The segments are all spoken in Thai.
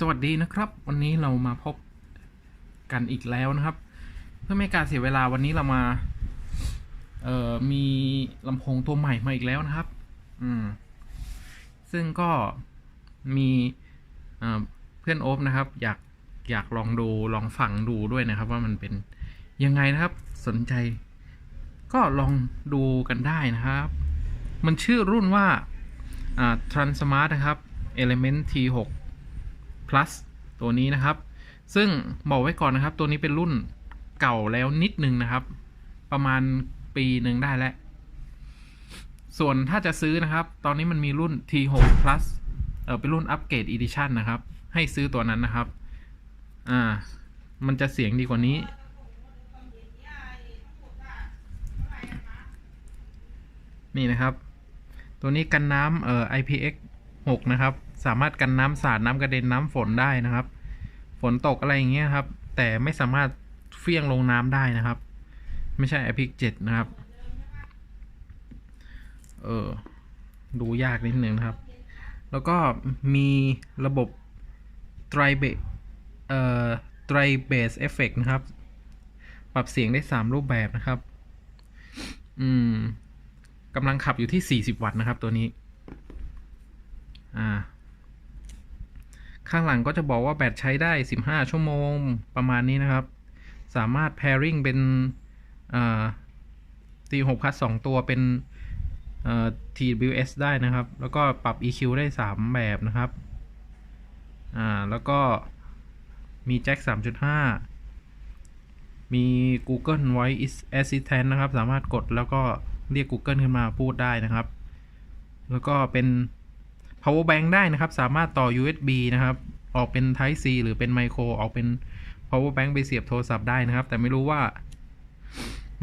สวัสดีนะครับ วันนี้เรามาพบกันอีกแล้วนะครับ เพื่อไม่ให้การเสียเวลาวันนี้เรามา เอ่อมีลำโพงตัวใหม่มาอีกแล้วนะครับ อืม ซึ่งก็มีเเพื่อนโอ๊บนะครับ อยากอยากลองดูลองฟังดูด้วยนะครับ ว่ามันเป็นยังไงนะครับ สนใจ ก็ลองดูกันได้นะครับ มันชื่อรุ่นว่า อ่า Transmart นะครับ Element T6 plus ตัวนี้นะครับ ซึ่งบอกไว้ก่อนนะครับ ตัวนี้เป็นรุ่นเก่าแล้วนิดนึงนะครับ ประมาณปีหนึ่งได้แล้ว ส่วนถ้าจะซื้อนะครับ ตอนนี้มันมีรุ่น T6 plus เออเป็นรุ่นอัปเกรด Edition นะครับ ให้ซื้อตัวนั้นนะครับ อ่า มันจะเสียงดีกว่านี้ นี่นะครับ ตัวนี้กันน้ำเอ่อ IPX 6 นะครับ สามารถกันน้ำสาดน้ำกระเด็นน้ำฝนได้นะครับ ฝนตกอะไรอย่างเงี้ยครับ แต่ไม่สามารถเฟี้ยงลงน้ำได้นะครับ ไม่ใช่ IPX 7นะครับ เออดูยากนิดนึงนะครับ แล้วก็มีระบบ Tri b a s เอ่อ Tri Bass Effect นะครับ ปรับเสียงได้ 3 รูปแบบนะครับ อืมกำลังขับอยู่ที่ 40 วัตต์นะครับตัวนี้ อ่า ข้างหลังก็จะบอกว่าแบตใช้ได้ 15 ชั่วโมงประมาณนี้นะครับ สามารถ pairing เป็นอ่า T6 Plus 2ตัวเป็น TWS ได้นะครับ แล้วก็ปรับ EQ ได้ 3 แบบนะครับ อ่า แล้วก็มีแจ็ค3.5 มี Google Voice Assistant นะครับ สามารถกดแล้วก็เรียก Google ขึ้นมาพูดได้นะครับ แล้วก็เป็น power bank ได้นะครับ สามารถต่อ USB นะครับ ออกเป็น Type C หรือเป็น Micro ออกเป็น power bank ไปเสียบโทรศัพท์ได้นะครับ แต่ไม่รู้ว่า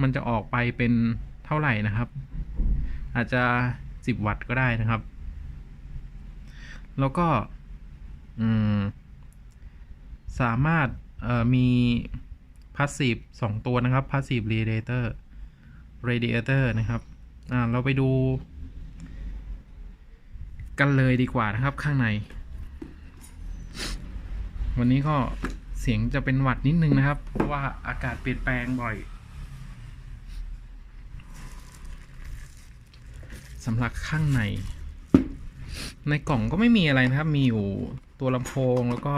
มันจะออกไปเป็นเท่าไหร่นะครับ อาจจะ 10 วัตต์ก็ได้นะครับ แล้วก็สามารถมี passive 2ตัวนะครับ passive radiator radiator นะครับ อ่า เราไปดู กันเลยดีกว่านะครับข้างใน วันนี้ก็เสียงจะเป็นหวัดนิดนึงนะครับ เพราะว่าอากาศเปลี่ยนแปลงบ่อยสำหรับข้างใน ในกล่องก็ไม่มีอะไรนะครับ มีอยู่ตัวลำโพงแล้วก็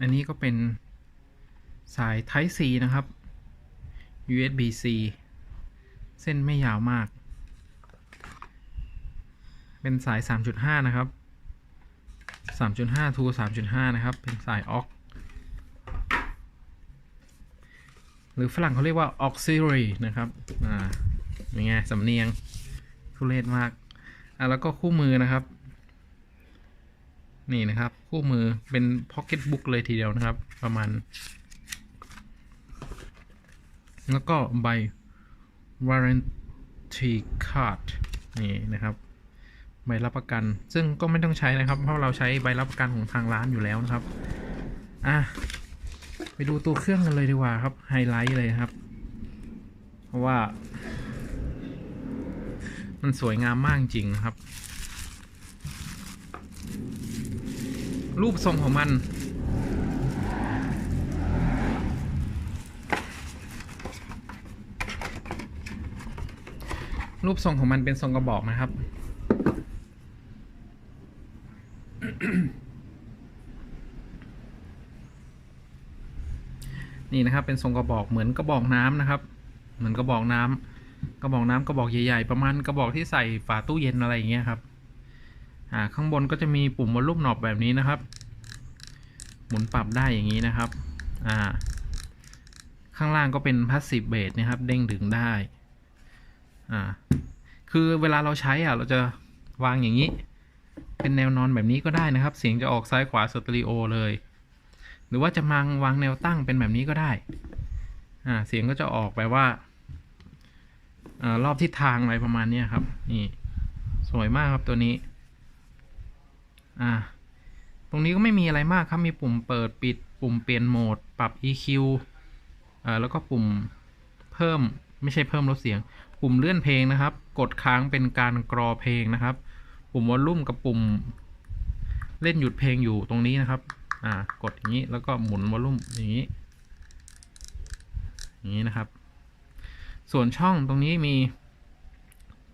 อันนี้ก็เป็นสาย Type C นะครับ USB C เส้นไม่ยาวมาก เป็นสาย 3.5 นะครับ 3.5 to 3.5 นะครับ เป็นสายออกหรือฝรั่งเขาเรียกว่า auxiliary นะครับ อ่าเป็นไงสำเนียง ทุเรศมาก อะแล้วก็คู่มือนะครับ นี่นะครับ คู่มือเป็น pocket book เลยทีเดียวนะครับ ประมาณ แล้วก็ใบ warranty card นี่นะครับ ใบรับประกัน ซึ่งก็ไม่ต้องใช้นะครับ เพราะเราใช้ใบรับประกันของทางร้านอยู่แล้วนะครับ อะไปดูตัวเครื่องกันเลยดีกว่าครับไฮไลท์เลยครับ เพราะว่า มันสวยงามมากจริงครับ รูปทรงของมันรูปทรงของมันเป็นทรงกระบอกนะครับ นี่นะครับ เป็นทรงกระบอกเหมือนกระบอกน้ำนะครับ เหมือนกระบอกน้ำกระบอกน้ำกระบอกใหญ่ ๆ ประมาณกระบอกที่ใส่ฝาตู้เย็นอะไรอย่างเงี้ยครับ อ่าข้างบนก็จะมีปุ่มวอลลุ่มหนอบแบบนี้นะครับ หมุนปรับได้อย่างนี้นะครับ อ่า ข้างล่างก็เป็นพาสซีฟเบสนะครับ เด้งดึงได้ อ่า คือเวลาเราใช้อะเราจะวางอย่างนี้ เป็นแนวนอนแบบนี้ก็ได้นะครับ เสียงจะออกซ้ายขวาสตอริโอเลย หรือว่าจะมังวางแนวตั้งเป็นแบบนี้ก็ได้อ่าเสียงก็จะออกไปว่าอารอบทิศทางอะไรประมาณนี้ครับ นี่สวยมากครับตัวนี้ อ่า ตรงนี้ก็ไม่มีอะไรมากครับ มีปุ่มเปิดปิด ปุ่มเปลี่ยนโหมด ปรับ EQ อ่าแล้วก็ปุ่มเพิ่มไม่ใช่เพิ่มลดเสียง ปุ่มเลื่อนเพลงนะครับ กดค้างเป็นการกรอเพลงนะครับ ปุ่มวอลลุ่มกับปุ่ม เล่นหยุดเพลงอยู่ตรงนี้นะครับ อ่ากดอย่างนี้แล้วก็หมุนวอลลุ่มอย่างนี้อย่างนี้นะครับ ส่วนช่องตรงนี้มี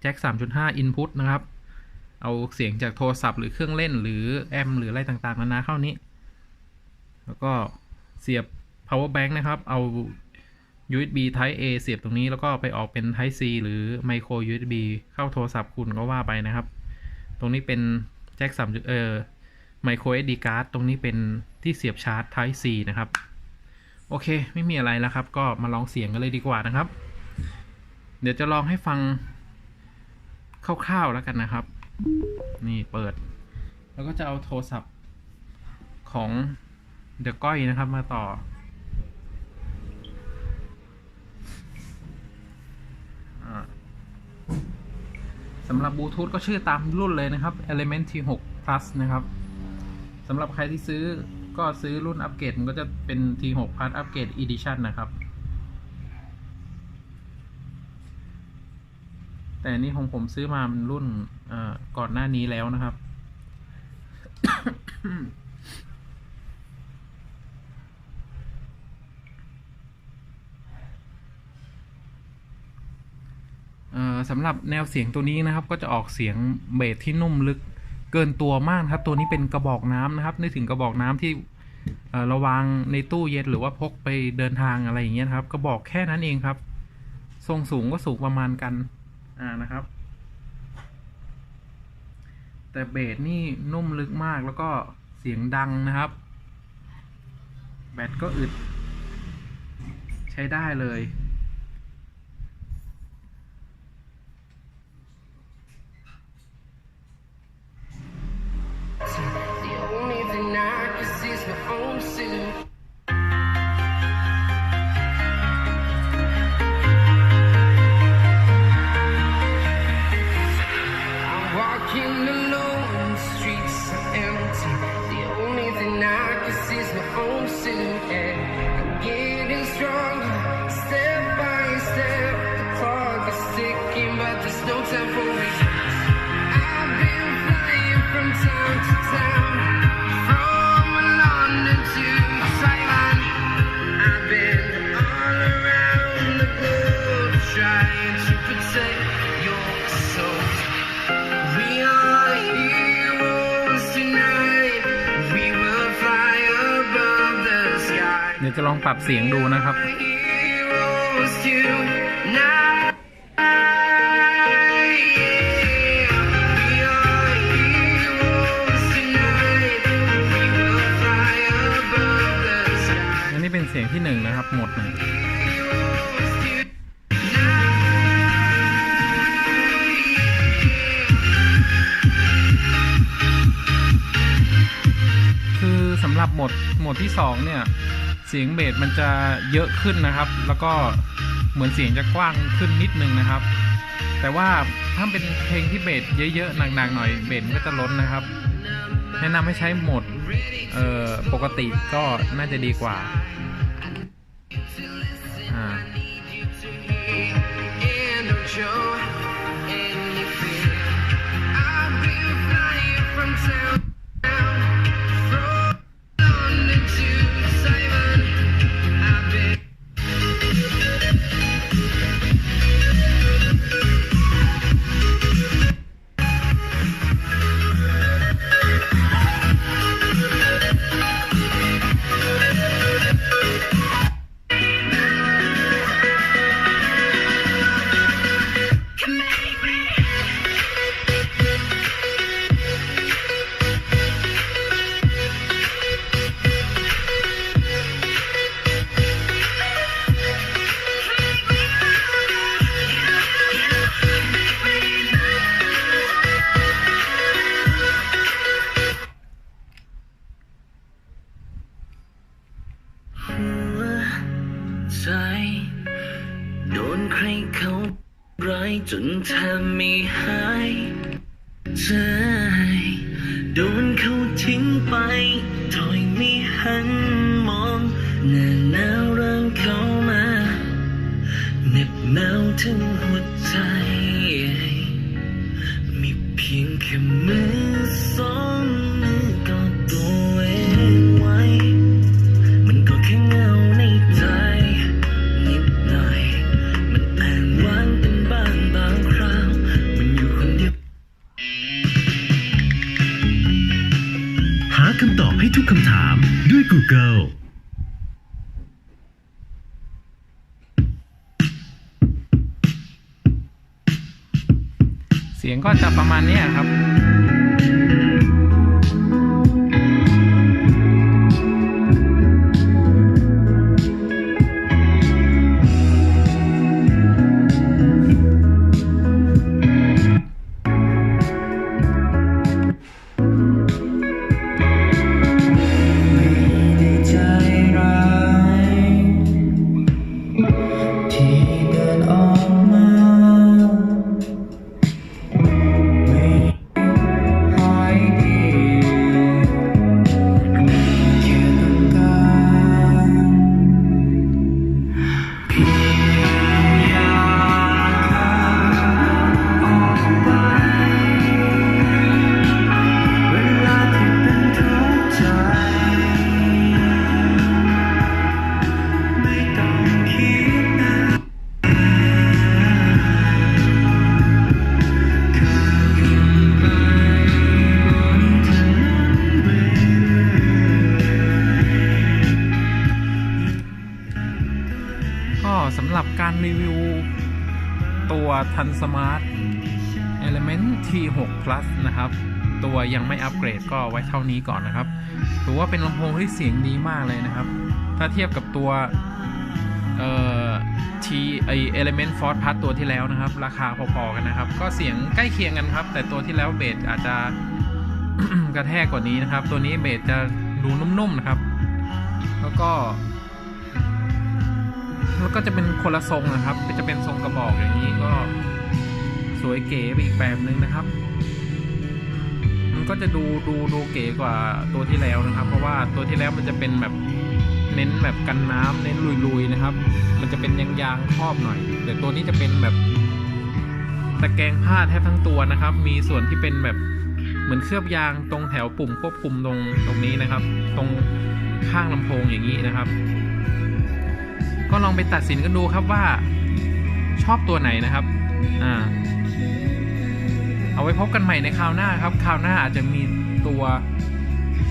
แจ็ค 3.5 input นะครับ เอาเสียงจากโทรศัพท์หรือเครื่องเล่นหรือแอมหรืออะไรต่างๆนานาเข้านี้ แล้วก็เสียบ power bank นะครับ เอา USB Type A เสียบตรงนี้แล้วก็ไปออกเป็น Type C หรือ Micro USB เข้าโทรศัพท์คุณก็ว่าไปนะครับ ตรงนี้เป็นแจ็ค3เอ่อ Micro SD card ตรงนี้เป็นที่เสียบชาร์จ Type C นะครับ โอเค ไม่มีอะไรแล้วครับ ก็มาลองเสียงกันเลยดีกว่านะครับ เดี๋ยวจะลองให้ฟังคร่าวๆแล้วกันนะครับ นี่เปิด แล้วก็จะเอาโทรศัพท์ของเดอะก้อยนะครับมาต่อ อ่า สำหรับบลูทูธก็ชื่อตามรุ่นเลยนะครับ Element T6 Plus นะครับสำหรับใครที่ซื้อก็ซื้อรุ่นอัปเกรดมันก็จะเป็น T6 Plus Upgrade Edition นะครับ แต่นี่ของผมซื้อมามันรุ่นก่อนหน้านี้แล้วนะครับ เอ่อ สำหรับแนวเสียงตัวนี้นะครับ ก็จะออกเสียงเบสที่นุ่มลึกเกินตัวมากครับ ตัวนี้เป็นกระบอกน้ำนะครับ นึกถึงกระบอกน้ำที่เระวางในตู้เย็นหรือว่าพกไปเดินทางอะไรอย่างเงี้ยครับ กระบอกแค่นั้นเองครับ ทรงสูงก็สูงประมาณกัน อ่านะครับ แต่เบสนี่นุ่มลึกมากแล้วก็เสียงดังนะครับ แบตก็อึด ใช้ได้เลย จะลองปรับเสียงดูนะครับ อันนี้เป็นเสียงที่หนึ่งนะครับ หมดหนึ่งคือสำหรับหมดหมดที่สองเนี่ย เสียงเบสมันจะเยอะขึ้นนะครับ แล้วก็เหมือนเสียงจะกว้างขึ้นนิดนึงนะครับ แต่ว่าถ้าเป็นเพลงที่เบสเยอะๆหนักๆหน่อยเบสก็จะล้นนะครับ แนะนำให้ใช้โหมดเออปกติก็น่าจะดีกว่าอ่า ไม่หายใจโสียงก็จะประมาณนี้ครับ ทันสมาร์ท Element T6 Plus นะครับ ตัวยังไม่อัปเกรดก็ไว้เท่านี้ก่อนนะครับ ถือว่าเป็นลำโพงที่เสียงดีมากเลยนะครับ ถ้าเทียบกับตัวเอ่อ T ไอ Element f o r Plus ตัวที่แล้วนะครับ ราคาพอๆกันนะครับ ก็เสียงใกล้เคียงกันครับ แต่ตัวที่แล้วเบสอาจจะกระแทกกว่านี้นะครับ ตัวนี้เบสจะดูนุ่มๆนะครับ แล้วก็ แล้วก็จะเป็นคนละทรงนะครับจะเป็นทรงกระบอกอย่างนี้ก็สวยเก๋ไปอีกแบบนึงนะครับ มันก็จะดูดูดูเก๋กว่าตัวที่แล้วนะครับ เพราะว่าตัวที่แล้วมันจะเป็นแบบเน้นแบบกันน้ำเน้นลุยๆนะครับ มันจะเป็นยางๆครอบหน่อย แต่ตัวนี้จะเป็นแบบตะแกรงผ้าแทบทั้งตัวนะครับ มีส่วนที่เป็นแบบเหมือนเคลือบยางตรงแถวปุ่มควบคุมตรงตรงนี้นะครับ ตรงข้างลำโพงอย่างนี้นะครับ ก็ลองไปตัดสินกันดูครับว่าชอบตัวไหนนะครับ อ่า เอาไว้พบกันใหม่ในคราวหน้าครับ คราวหน้าอาจจะมีตัว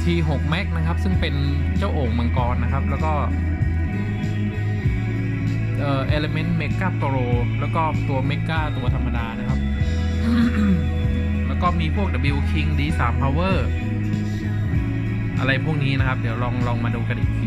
T6 Max นะครับ ซึ่งเป็นเจ้าโอ่งมังกรนะครับ แล้วก็ เอ่อ Element Mega Pro แล้วก็ตัว Mega ตัวธรรมดานะครับ แล้วก็มีพวก W King D3 Power อะไรพวกนี้นะครับ เดี๋ยวลองลองมาดูกันอีกที